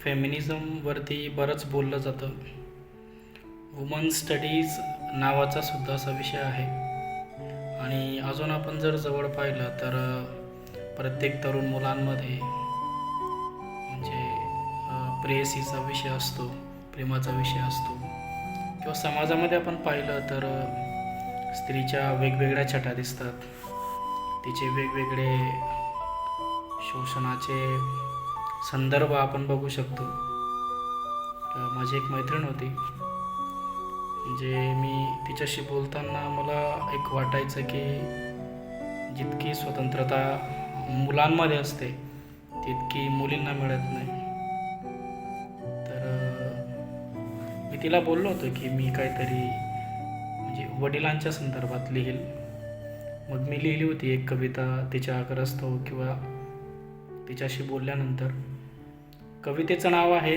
फेमिनिझमवरती बरंच बोललं जातं. वुमन स्टडीज नावाचा सुद्धा असा विषय आहे. आणि अजून आपण जर जवळ पाहिलं तर प्रत्येक तरुण मुलांमध्ये म्हणजे प्रेयसीचा विषय असतो प्रेमाचा विषय असतो. किंवा समाजामध्ये आपण पाहिलं तर स्त्रीच्या वेगवेगळ्या छटा दिसतात. तिचे वेगवेगळे शोषणाचे संदर्भ आपण बघू शकतो. माझी एक मैत्रीण होती. म्हणजे मी तिच्याशी बोलताना मला एक वाटायचं की जितकी स्वतंत्रता मुलांमध्ये असते तितकी मुलींना मिळत नाही. तर मी तिला बोललो होतो की मी काहीतरी म्हणजे वडिलांच्या संदर्भात लिहील. मग मी लिहिली होती एक कविता तिच्या आग्रस्तव किंवा तिच्याशी बोलल्यानंतर. कवितेचं नाव आहे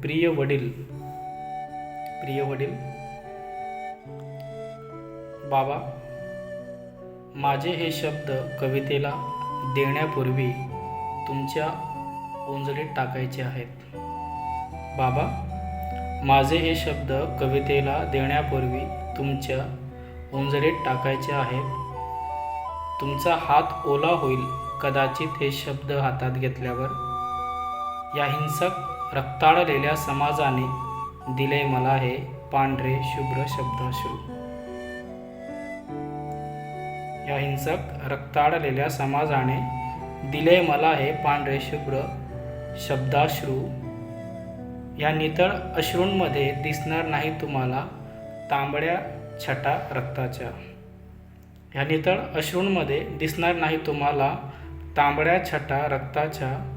प्रिय वडील. प्रिय वडील. बाबा माझे हे शब्द कवितेला देण्यापूर्वी तुमच्या ओंजळीत टाकायचे आहेत. बाबा माझे हे शब्द कवितेला देण्यापूर्वी तुमच्या ओंजळीत टाकायचे आहेत. तुमचा हात ओला होईल कदाचित हे शब्द हातात घेतल्यावर. या हिंसक रक्ताळलेल्या समाजाने दिले मला हे पांढरे शुभ्र शब्दाश्रू या हिंसक रक्ताळलेल्या समाजाने दिले मला हे पांढरे शुभ्र शब्दाश्रू या नितळ अश्रूंमध्ये दिसणार नाही तुम्हाला तांबड्या छटा रक्ताच्या. ह्या नितळ अश्रूंमध्ये दिसणार नाही तुम्हाला तांबड्या छटा रक्ताच्या.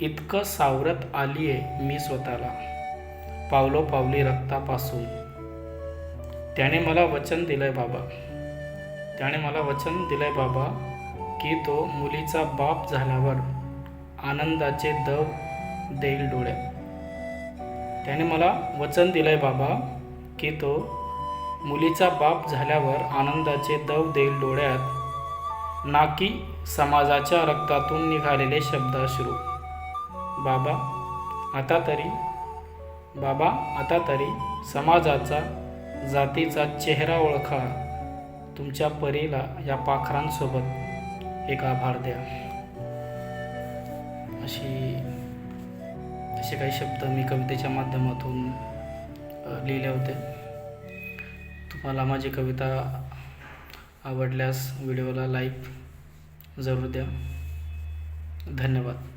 इतकं सावरत आली आहे मी स्वतःला. पावलो पावली रक्तापासून. त्याने मला वचन दिलंय बाबा. त्याने मला वचन दिलंय बाबा की तो मुलीचा बाप झाल्यावर आनंदाचे दव देईल डोळ्यात त्याने मला वचन दिलंय बाबा की तो मुलीचा बाप झाल्यावर आनंदाचे दव देईल डोळ्यात नाकी समाजाच्या रक्तातून निघालेले शब्दाश्रू बाबा आता तरी बाबा आता तरी समाजाचा जातीचा चेहरा ओळखा. तुमच्या परीला या पाखरांसोबत एक आभार द्या. अशी असे काही शब्द मी कवितेच्या माध्यमातून लिहिले होते. तुम्हाला माझी कविता आवडल्यास व्हिडिओला लाईक जरूर द्या. धन्यवाद.